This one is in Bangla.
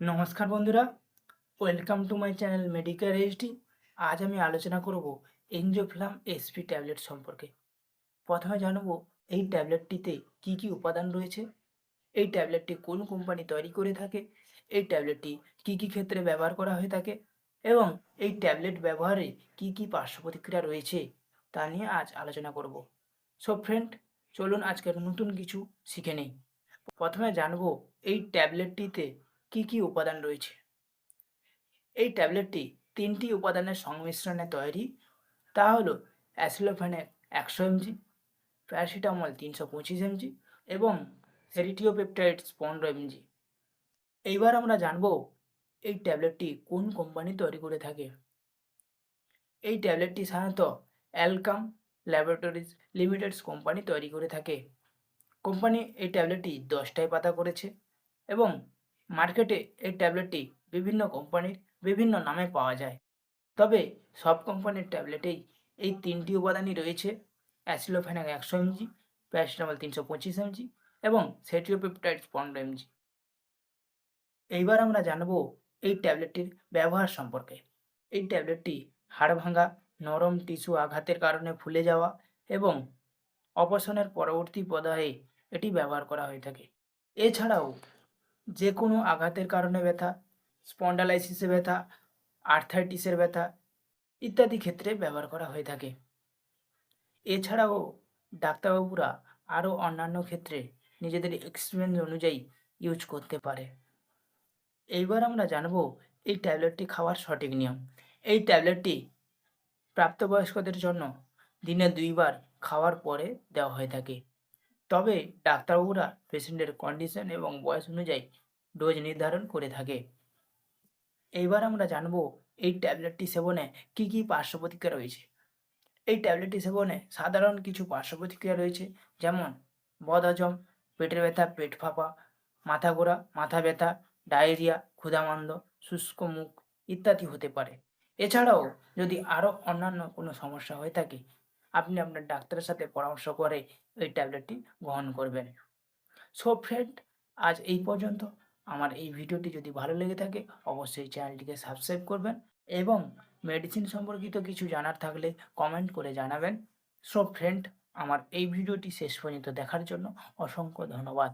নমস্কার বন্ধুরা welcome to my channel medical HD আজ আমি আলোচনা করব এনজিওফ্লাম এসপি ট্যাবলেট সম্পর্কে। প্রথমে জানব এই ট্যাবলেটটিতে কি কি উপাদান রয়েছে, এই ট্যাবলেটটি কোন কোম্পানি তৈরি করে থাকে, এই ট্যাবলেটটি কি কি ক্ষেত্রে ব্যবহার করা হয়ে থাকে, এবং এই ট্যাবলেট ব্যবহারে কি কি পার্শ্ব প্রতিক্রিয়া রয়েছে, তা নিয়ে আজ আলোচনা করব। সো ফ্রেন্ড চলুন আজকের নতুন কিছু শিখে নেই। প্রথমে জানব এই ট্যাবলেটটিতে কি কি উপাদান রয়েছে? এই ট্যাবলেটটি তিনটি উপাদানের সংমিশ্রণে তৈরি। তা হলো অ্যাসিলোফেনেক একশো এমজি, প্যারাসিটামল তিনশো পঁচিশ এমজি এবং সেরিটিওপেপটাইডস পনেরো এমজি। এইবার আমরা জানব এই ট্যাবলেটটি কোন কোম্পানি তৈরি করে থাকে। এই ট্যাবলেটটি সাধারণত অ্যালকাম ল্যাবরেটরিজ লিমিটেডস কোম্পানি তৈরি করে থাকে। কোম্পানি এই ট্যাবলেটটি দশটায় পাতা করেছে এবং মার্কেটে এই ট্যাবলেটটি বিভিন্ন কোম্পানির বিভিন্ন নামে পাওয়া যায়। তবে সব কোম্পানির ট্যাবলেটেই এই তিনটি উপাদানই রয়েছে, অ্যাসিলোফেনাক একশো এমজি, প্যারাসিটামল তিনশো পঁচিশ এমজি এবং সেটিওপেপটাইডস পনেরো এমজি। এইবার আমরা জানব এই ট্যাবলেটটির ব্যবহার সম্পর্কে। এই ট্যাবলেটটি হাড় ভাঙা নরম টিস্যু আঘাতের কারণে ফুলে যাওয়া এবং অপসারণের পরবর্তী পদায়ে এটি ব্যবহার করা হয়ে থাকে। এছাড়াও যে কোনো আঘাতের কারণে ব্যথা, স্পন্ডালাইসিসে ব্যথা, আর্থাইটিসের ব্যথা ইত্যাদি ক্ষেত্রে ব্যবহার করা হয়ে থাকে। এছাড়াও ডাক্তারবাবুরা আরও অন্যান্য ক্ষেত্রে নিজেদের এক্সপিরিয়েন্স অনুযায়ী ইউজ করতে পারে। এইবার আমরা জানব এই ট্যাবলেটটি খাওয়ার সঠিক নিয়ম। এই ট্যাবলেটটি প্রাপ্তবয়স্কদের জন্য দিনে দুইবার খাওয়ার পরে দেওয়া হয়ে থাকে। তবে ডাক্তারবাবুরা পেশেন্টের কন্ডিশন এবং বয়স অনুযায়ী ডোজ নির্ধারণ করে থাকে। এইবার আমরা জানব এই ট্যাবলেটটি সেবনে কি কি পার্শ্ব প্রতিক্রিয়া রয়েছে। এই ট্যাবলেটটি সেবনে সাধারণ কিছু পার্শ্ব প্রতিক্রিয়া রয়েছে, যেমন বদহজম, পেটের ব্যথা, পেট ফাঁপা, মাথা ঘোরা, মাথা ব্যথা, ডায়রিয়া, ক্ষুধামন্দ, শুষ্ক মুখ ইত্যাদি হতে পারে। এছাড়াও যদি আরও অন্যান্য কোনো সমস্যা হয়ে থাকে আপনি আপনার ডাক্তারের সাথে পরামর্শ করে এই ট্যাবলেটটি গ্রহণ করবেন। সো ফ্রেন্ড আজ এই পর্যন্ত। আমার এই ভিডিওটি যদি ভালো লেগে থাকে, অবশ্যই চ্যানেলটিকে সাবস্ক্রাইব করবেন এবং মেডিসিন সম্পর্কিত কিছু জানার থাকলে কমেন্ট করে জানাবেন। সো ফ্রেন্ড আমার এই ভিডিওটি শেষ পর্যন্ত দেখার জন্য অসংখ্য ধন্যবাদ।